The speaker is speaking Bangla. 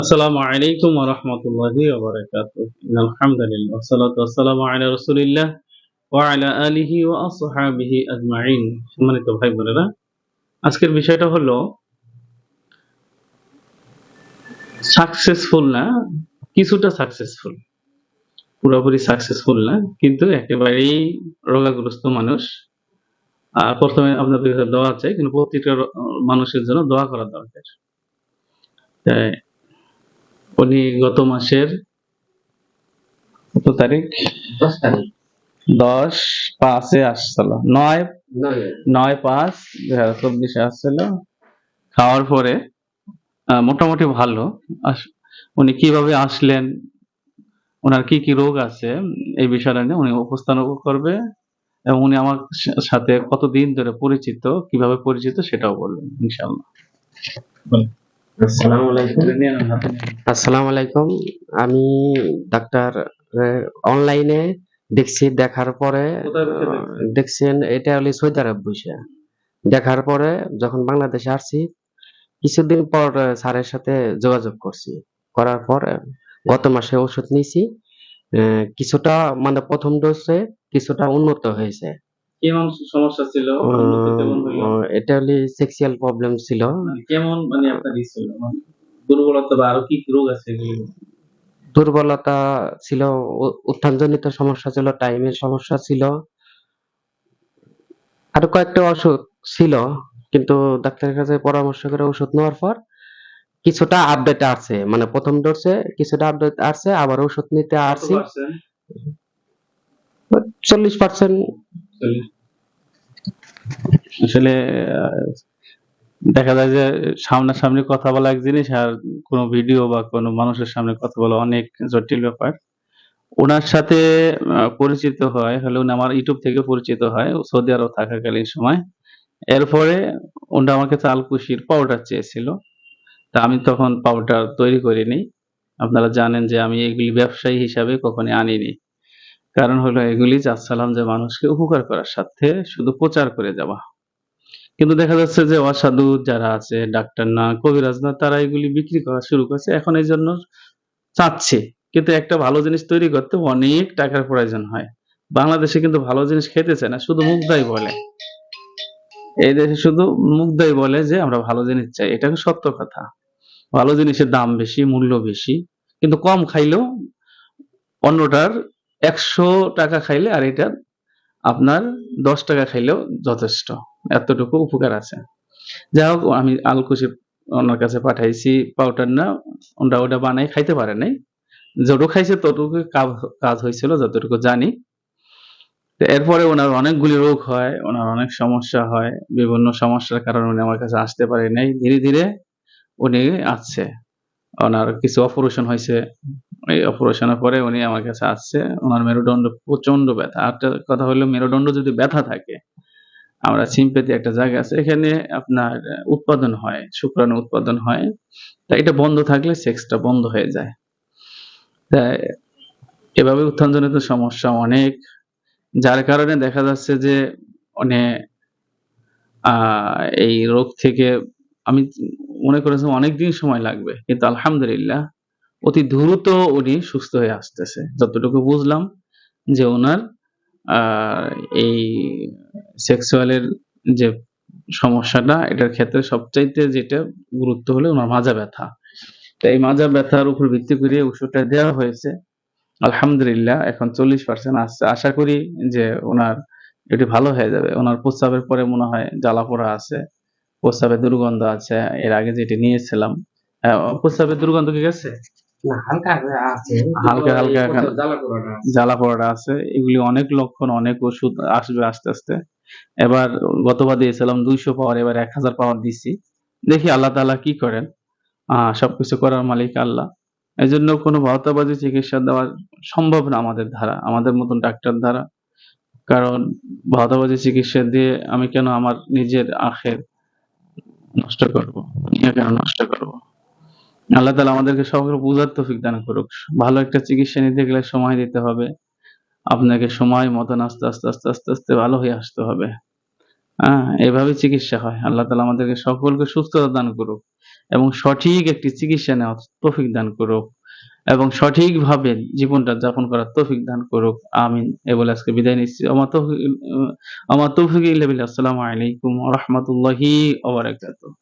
السلام عليكم ورحمة الله وبركاته إن الحمد لله والصلاة والسلام على رسول الله وعلى آله وأصحابه أجمعين সম্মানিত ভাই বোনেরা আজকের বিষয়টা হলো সাকসেসফুল না কিছুটা সাকসেসফুল পুরোপুরি সাকসেসফুল না কিন্তু একেবারেই রোগাগ্রস্ত মানুষ আর প্রথমে আপনাদের কাছে দোয়া চাই কিন্তু প্রত্যেকটা র- মানুষের জন্য দোয়া করা দরকার তাই উনি গত মাসের কত তারিখ? দশ তারিখ। দশ পাঁচে আসছিল। নয় নয়। পাঁচ দুই হাজার চব্বিশে আসছিল। খাওয়ার পরে মোটামুটি ভালো। আস- উনি কীভাবে আসলেন ওনার কি কি রোগ আছে এই বিষয়টা নিয়ে উনি উপস্থান করবে এবং উনি আমার সা- সাথে কতদিন ধরে পরিচিত কীভাবে পরিচিত সেটাও বলবেন ইনশাআল্লাহ। আসসালামু আলাইকুম। আসসালামু আলাইকুম। আমি ডাক্তার অনলাইনে দেখছি দেখার পরে দেখছেন? এটা হলো সৌদি আরব বসে। দেখার পরে যখন বাংলাদেশে আসছি কিছুদিন পর স্যারের সাথে যোগাযোগ করছি। করার পর গত মাসে ওষুধ নিয়েছি। কিছুটা মানে প্রথম ডোজে কিছুটা উন্নত হয়েছে। কেমন সমস্যা ছিল? এটা হলে সেক্সুয়াল প্রবলেম ছিল। মানে কেমন মানে আপনার ছিল? মানে দুর্বলতা বা আরও কি রোগ আছে দুর্বলতা ছিল উত্থানজনিত সমস্যা ছিল টাইমের সমস্যা ছিল। আরও কয়েকটা অসুখ ছিল কিন্তু ডাক্তারের কাছে পরামর্শ করে ওষুধ নেওয়ার পর কিছুটা আপডেট আছে মানে প্রথম ডোজে কিছুটা আপডেট আছে আবার ওষুধ নিতে আসছি। চল্লিশ পার্সেন্ট আসলে দেখা যায় যে সামনাসামনি কথা বলা এক জিনিস আর কোনো ভিডিও বা কোনো মানুষের সামনে কথা বলা অনেক জটিল ব্যাপার। ওনার সাথে পরিচিত হয়, হলে উনি আমার ইউটিউব থেকে পরিচিত হয় সৌদি আরব থাকাকালীন সময়। এরপরে ওটা আমার কাছে আলকুশির পাউডার চেয়েছিল। তা আমি তখন পাউডার তৈরি করিনি। আপনারা জানেন যে আমি এগুলি ব্যবসায়ী হিসাবে কখনই আনিনি। কারণ হলো এগুলি চাচ্ছিলাম যে মানুষকে উপকার করার সাথে শুধু প্রচার করে যাওয়া কিন্তু দেখা যাচ্ছে যে অসাধু যারা আছে, ডাক্তার না, কবিরাজ না, তারা এগুলি বিক্রি করা শুরু করছে। এখন এই জন্য চাচ্ছে। কিন্তু একটা ভালো জিনিস তৈরি করতে অনেক টাকার প্রয়োজন হয়। বাংলাদেশে কিন্তু ভালো জিনিস খেতে চায় না, শুধু মুগ্ধাই বলে। এই দেশে শুধু মুগ্ধাই বলে যে আমরা ভালো জিনিস চাই। এটা সত্য কথা। ভালো জিনিসের দাম বেশি, মূল্য বেশি। কিন্তু কম খাইলেও অন্যটার একশো টাকা খাইলে আর এটা আপনার দশ টাকা খাইলেও যথেষ্ট। এতটুকু উপকার আছে। যাই হোক, আমি আলকুশি ওনার কাছে পাঠাইছি পাউডার না, ওটা ওটা বানাই খাইতে পারে নাই। যতটুকু খাইছে ততটুকু কাজ- হয়েছিল, যতটুকু জানি। এরপরে ওনার অনেকগুলি রোগ হয়, ওনার অনেক সমস্যা হয়, বিভিন্ন সমস্যার কারণে উনি আমার কাছে আসতে পারে নাই। ধীরে ধীরে উনি আসছে। ওনার কিছু অপারেশন হয়েছে। এই অপারেশনের পরে উনি আমার কাছে আসছে। ওনার মেরুদণ্ড প্রচণ্ড ব্যথা। আর একটা কথা হলো, মেরুদণ্ড যদি ব্যথা থাকে, আমরা সিম্পেথি একটা জায়গা আছে, এখানে আপনার উৎপাদন হয়, শুক্রাণু উৎপাদন হয়। তা এটা বন্ধ থাকলে সেক্সটা বন্ধ হয়ে যায়। তাই এভাবে উত্থানজনিত সমস্যা অনেক। যার কারণে দেখা যাচ্ছে যে অনেক আহ এই রোগ থেকে আমি মনে করেছিলাম অনেকদিন সময় লাগবে। কিন্তু আলহামদুলিল্লাহ অতি দ্রুত উনি সুস্থ হয়ে আসতেছে। যতটুকু বুঝলাম যে ওনার এই সেক্সুয়ালের যে সমস্যাটা, এটার ক্ষেত্রে সবচাইতে যেটা গুরুত্ব হলো ওনার মাজা ব্যথা। তো এই মাজা ব্যথার উপর ভিত্তি করে ওষুধটা দেওয়া হয়েছে। আলহামদুলিল্লাহ, এখন চল্লিশ পার্সেন্ট আসছে। আশা করি যে ওনার এটি ভালো হয়ে যাবে। ওনার প্রস্রাবের পরে মনে হয় জ্বালা পোড়া আছে প্রস্রাবের দুর্গন্ধ আছে। এর আগে যেটি নিয়েছিলাম প্রস্রাবের দুর্গন্ধ কি গেছে? হালকা হালকা হালকা জ্বালা পোড়াটা আছে। জ্বালা পোড়াটা আছে। এগুলি অনেক লক্ষণ অনেক ওষুধ আসবে আস্তে আস্তে। এবার গতবার দিয়েছিলাম দুইশো পাওয়ার এবার এক হাজার পাওয়ার দিছি। দেখি আল্লাহ তাআলা কি করেন। আহ সবকিছু করার মালিক আল্লাহ। এই জন্য কোনো ভাওতাবাজি চিকিৎসা দেওয়া সম্ভব না আমাদের দ্বারা আমাদের মতন ডাক্তার দ্বারা। কারণ ভাওতাবাজি চিকিৎসা দিয়ে আমি কেন আমার নিজের আখের নষ্ট করব? কেন নষ্ট করব? আল্লাহ তালা আমাদেরকে সকল বুঝার তৌফিক দান করুক। ভালো একটা চিকিৎসা নিতে গেলে সময় দিতে হবে। আপনাকে সময় মতন আস্তে আস্তে আস্তে আস্তে আস্তে ভালো হয়ে আসতে হবে। হ্যাঁ এভাবে চিকিৎসা হয়। আল্লাহ তালা আমাদেরকে সকলকে সুস্থতা দান করুক এবং সঠিক একটি চিকিৎসা নেওয়ার তফিক দান করুক এবং সঠিকভাবে জীবনটা যাপন করার তৌফিক দান করুক। আমিন। এ বলে আজকে বিদায় নিচ্ছি। আমার তৌফিক আমার তৌফিক ইল্লা বিল্লাহ। আসসালামু আলাইকুম রাহমাতুল্লাহি ওয়া বারাকাতুহু।